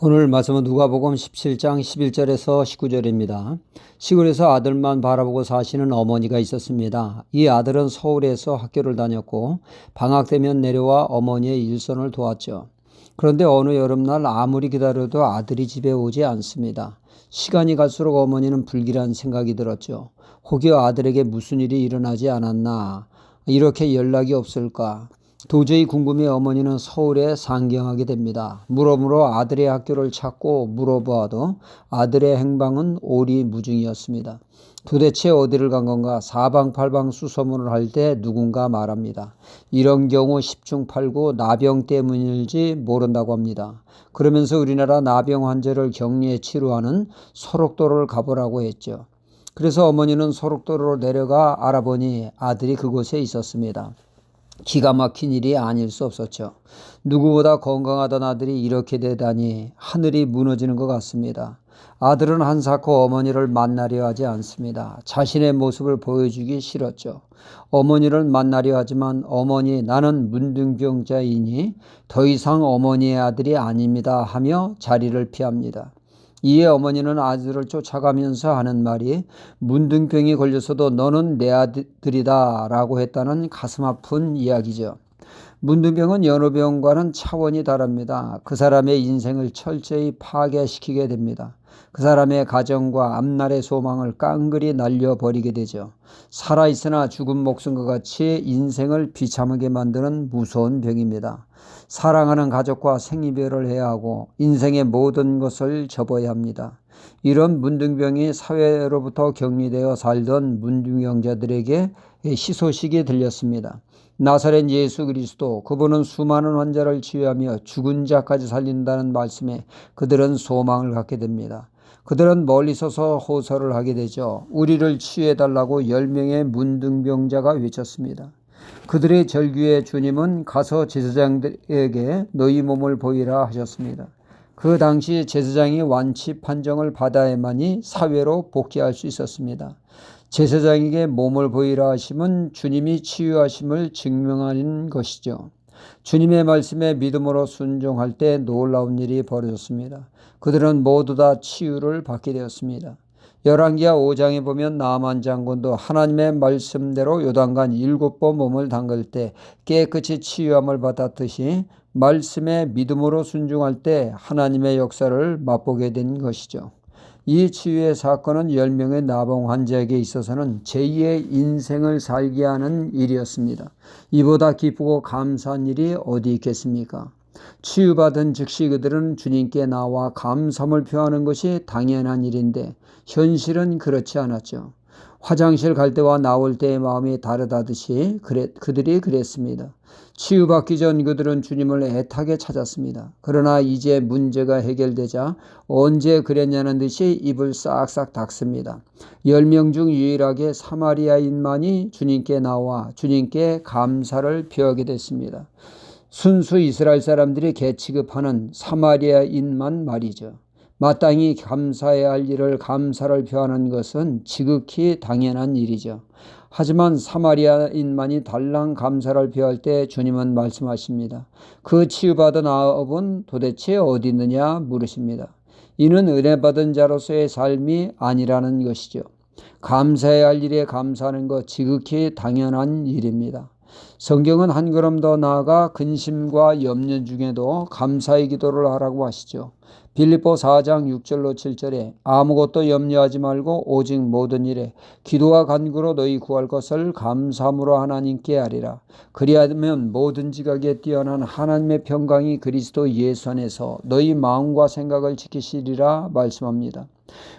오늘 말씀은 누가복음 17장 11절에서 19절입니다. 시골에서 아들만 바라보고 사시는 어머니가 있었습니다. 이 아들은 서울에서 학교를 다녔고 방학 되면 내려와 어머니의 일손을 도왔죠. 그런데 어느 여름날 아무리 기다려도 아들이 집에 오지 않습니다. 시간이 갈수록 어머니는 불길한 생각이 들었죠. 혹여 아들에게 무슨 일이 일어나지 않았나? 이렇게 연락이 없을까? 도저히 궁금해 어머니는 서울에 상경하게 됩니다. 물어물어 아들의 학교를 찾고 물어보아도 아들의 행방은 오리무중이었습니다. 도대체 어디를 간 건가 사방팔방 수소문을 할 때 누군가 말합니다. 이런 경우 10중 8구 나병 때문일지 모른다고 합니다. 그러면서 우리나라 나병 환자를 격리에 치료하는 소록도를 가보라고 했죠. 그래서 어머니는 소록도로 내려가 알아보니 아들이 그곳에 있었습니다. 기가 막힌 일이 아닐 수 없었죠. 누구보다 건강하던 아들이 이렇게 되다니 하늘이 무너지는 것 같습니다. 아들은 한사코 어머니를 만나려 하지 않습니다. 자신의 모습을 보여주기 싫었죠. 어머니를 만나려 하지만 어머니 나는 문둥병자이니 더 이상 어머니의 아들이 아닙니다 하며 자리를 피합니다. 이에 어머니는 아들을 쫓아가면서 하는 말이 문둥병이 걸려서도 너는 내 아들이다 라고 했다는 가슴 아픈 이야기죠. 문둥병은 연우병과는 차원이 다릅니다. 그 사람의 인생을 철저히 파괴시키게 됩니다. 그 사람의 가정과 앞날의 소망을 깡그리 날려버리게 되죠. 살아있으나 죽은 목숨과 같이 인생을 비참하게 만드는 무서운 병입니다. 사랑하는 가족과 생이별을 해야 하고 인생의 모든 것을 접어야 합니다. 이런 문둥병이 사회로부터 격리되어 살던 문둥병자들에게 희소식이 들렸습니다. 나사렛 예수 그리스도 그분은 수많은 환자를 치유하며 죽은 자까지 살린다는 말씀에 그들은 소망을 갖게 됩니다. 그들은 멀리 서서 호소를 하게 되죠. 우리를 치유해 달라고 열 명의 문둥병자가 외쳤습니다. 그들의 절규에 주님은 가서 제사장들에게 너희 몸을 보이라 하셨습니다. 그 당시 제사장이 완치 판정을 받아야만이 사회로 복귀할 수 있었습니다. 제사장에게 몸을 보이라 하심은 주님이 치유하심을 증명하는 것이죠. 주님의 말씀에 믿음으로 순종할 때 놀라운 일이 벌어졌습니다. 그들은 모두 다 치유를 받게 되었습니다. 열왕기하 5장에 보면 나만 장군도 하나님의 말씀대로 요단간 일곱 번 몸을 담글 때 깨끗이 치유함을 받았듯이 말씀에 믿음으로 순종할 때 하나님의 역사를 맛보게 된 것이죠. 이 치유의 사건은 10명의 나병 환자에게 있어서는 제2의 인생을 살게 하는 일이었습니다. 이보다 기쁘고 감사한 일이 어디 있겠습니까? 치유받은 즉시 그들은 주님께 나와 감사함을 표하는 것이 당연한 일인데 현실은 그렇지 않았죠. 화장실 갈 때와 나올 때의 마음이 다르다듯이 그들이 그랬습니다. 치유받기 전 그들은 주님을 애타게 찾았습니다. 그러나 이제 문제가 해결되자 언제 그랬냐는 듯이 입을 싹싹 닦습니다. 열명중 유일하게 사마리아인만이 주님께 나와 주님께 감사를 표하게 됐습니다. 순수 이스라엘 사람들이 개취급하는 사마리아인만 말이죠. 마땅히 감사해야 할 일을 감사를 표하는 것은 지극히 당연한 일이죠. 하지만 사마리아인만이 달랑 감사를 표할 때 주님은 말씀하십니다. 그 치유받은 아업은 도대체 어디 있느냐 물으십니다. 이는 은혜 받은 자로서의 삶이 아니라는 것이죠. 감사해야 할 일에 감사하는 것 지극히 당연한 일입니다. 성경은 한 걸음 더 나아가 근심과 염려 중에도 감사의 기도를 하라고 하시죠. 빌립보 4장 6절로 7절에 아무것도 염려하지 말고 오직 모든 일에 기도와 간구로 너희 구할 것을 감사함으로 하나님께 하리라. 그리하면 모든 지각에 뛰어난 하나님의 평강이 그리스도 예수 안에서 너희 마음과 생각을 지키시리라 말씀합니다.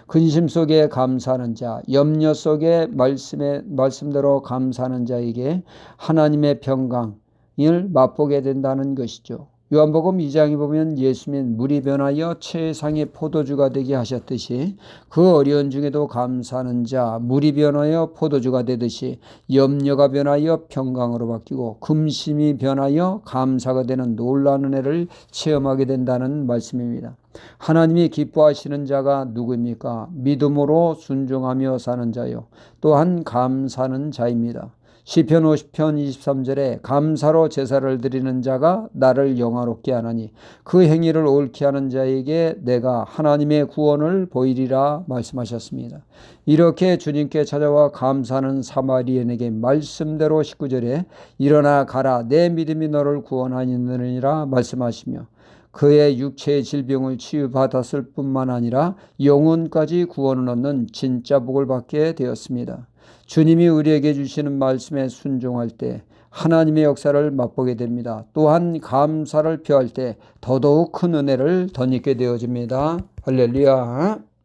근심 속에 감사하는 자, 염려 속에 말씀의 말씀대로 감사하는 자에게 하나님의 평강을 맛보게 된다는 것이죠. 요한복음 2장에 보면 예수님 물이 변하여 최상의 포도주가 되게 하셨듯이 그 어려운 중에도 감사하는 자 물이 변하여 포도주가 되듯이 염려가 변하여 평강으로 바뀌고 금심이 변하여 감사가 되는 놀라운 은혜를 체험하게 된다는 말씀입니다. 하나님이 기뻐하시는 자가 누구입니까? 믿음으로 순종하며 사는 자요. 또한 감사하는 자입니다. 시편 50편 23절에 감사로 제사를 드리는 자가 나를 영화롭게 하나니 그 행위를 옳게 하는 자에게 내가 하나님의 구원을 보이리라 말씀하셨습니다. 이렇게 주님께 찾아와 감사하는 사마리아에게 말씀대로 19절에 일어나 가라 내 믿음이 너를 구원하느니라 말씀하시며 그의 육체의 질병을 치유받았을 뿐만 아니라 영혼까지 구원을 얻는 진짜 복을 받게 되었습니다. 주님이 우리에게 주시는 말씀에 순종할 때 하나님의 역사를 맛보게 됩니다. 또한 감사를 표할 때 더더욱 큰 은혜를 덧입게 되어집니다. 할렐루야.